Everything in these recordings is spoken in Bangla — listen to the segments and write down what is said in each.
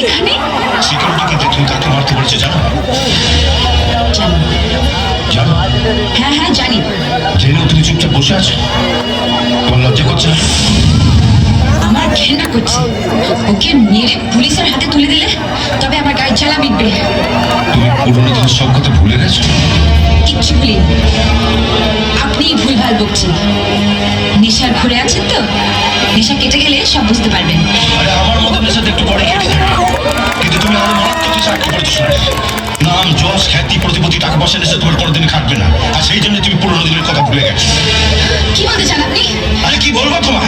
এখানে সিকিউরিটিকে দেখুন কাকে মারতে বলেছে জানো? জানো? হ্যাঁ হ্যাঁ জানি। জেনেও তুমি চুপচাপ বসে আছো? তোমার লজ্জা করছে আমার ঘেন্না করছে। ওকে মেরে পুলিশের হাতে তুলে দিলে তবে আমার গায়ে জ্বালা মিটবে। তুমি পুরোনো দিনের সব কথা ভুলে গেছো? কিচ্ছু ভুলি আপনি ভুলভাল বকছেন। নেশার ঘুরে আছেন তো? নেশা কেটে গেলে সব বুঝতে পারবেন। আরে আমার আটকে নাম যশ খ্যাতি প্রতিপত্তি টাকা পয়সা নেশা তোমার কোনোদিন খাটবে না। আর সেই জন্য তুমি পুরোনো দিনের কথা ভুলে গেছো। কি বলতে চান আপনি? আরে কি বলব তোমার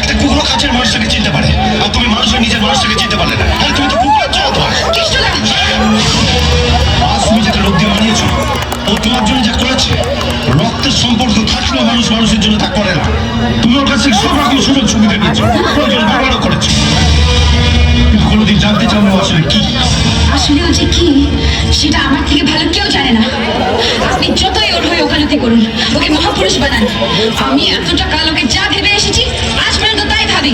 একটা কুকুরও কাছের মানুষটাকে চিনতে পারে। আর তুমি মানুষের নিজের মানুষটাকে চিনতে পারলে না। আরে তুমি তো তোমার আজ তুমি যেটা লোক দিয়ে বানিয়েছো ও তোমার জন্য যা করেছে রক্তের সম্পর্ক থাকলেও মানুষ মানুষের জন্য তা করে না। তুমি ওর কাছ সব রকম সুযোগ সুবিধা নিয়েছো প্রয়োজন ব্যবহারও করেছ। কিন্তু কোনোদিন জানতে চাও না আসলে কি। আসলে ও যে কি, সেটা আমার থেকে ভালো কেউ জানে না। আপনি যতই ওর হয়ে ওখানে করুন, ওকে মহাপুরুষ বানান। আমি এতটা কাল ওকে যা ভেবে এসেছি, আজ পর্যন্ত তাই ভাবি।